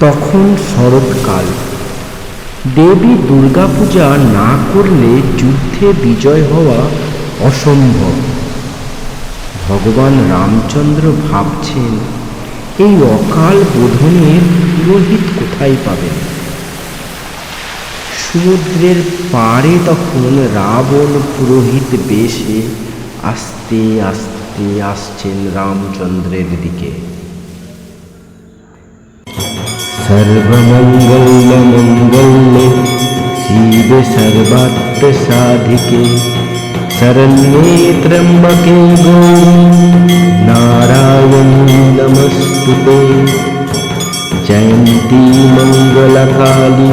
তখন শরৎকাল। দেবী দুর্গাপূজা না করলে যুদ্ধে বিজয় হওয়া অসম্ভব। ভগবান রামচন্দ্র ভাবছেন, এই অকাল বোধনের পুরোহিত কোথায় পাবেন? সমুদ্রের পাড়ে তখন রাবণ পুরোহিত বেশে আস্তে আস্তে আসছেন রামচন্দ্রের দিকে। सर्वमङ्गलमङ्गल्ये सर्वमङ्गलमङ्गले श्रीबसर्वात्र साधिके नारायणी नमस्तु ते जयन्ती मङ्गलकाली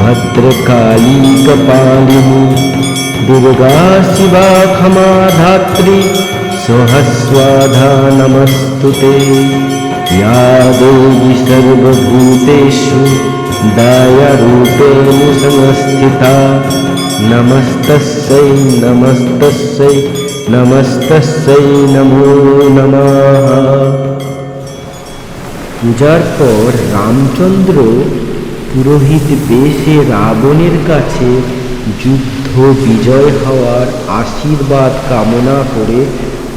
भद्रकाली कपालिनी दुर्गा भद्रकालीकपालिनी दुर्गाशिवाखमाधात्री स्वहस्वाधा नमस्तु ते या देवी सर्वभूतेषु दायरूपेण संस्थिता नमस्तस्यै नमस्तस्यै नमस्तस्यै नमो नमः পূজার পর রামচন্দ্র পুরোহিত বেশে রাবণের কাছে যুদ্ধ বিজয় হওয়ার আশীর্বাদ কামনা করে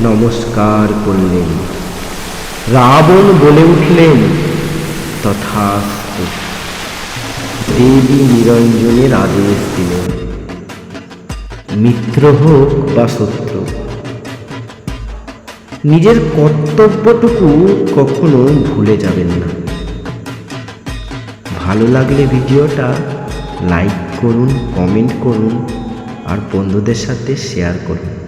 নমস্কার করলেন রাবণ বলে উঠলেন, তথাস্তু, দেবী নিরঞ্জনের আদেশ দিলেন। মিত্র হোক বা শত্রু, নিজের কর্তব্যটুকু কখনো ভুলে যাবেন না। ভালো লাগলে ভিডিওটা লাইক করুন, কমেন্ট করুন, আর বন্ধুদের সাথে শেয়ার করুন।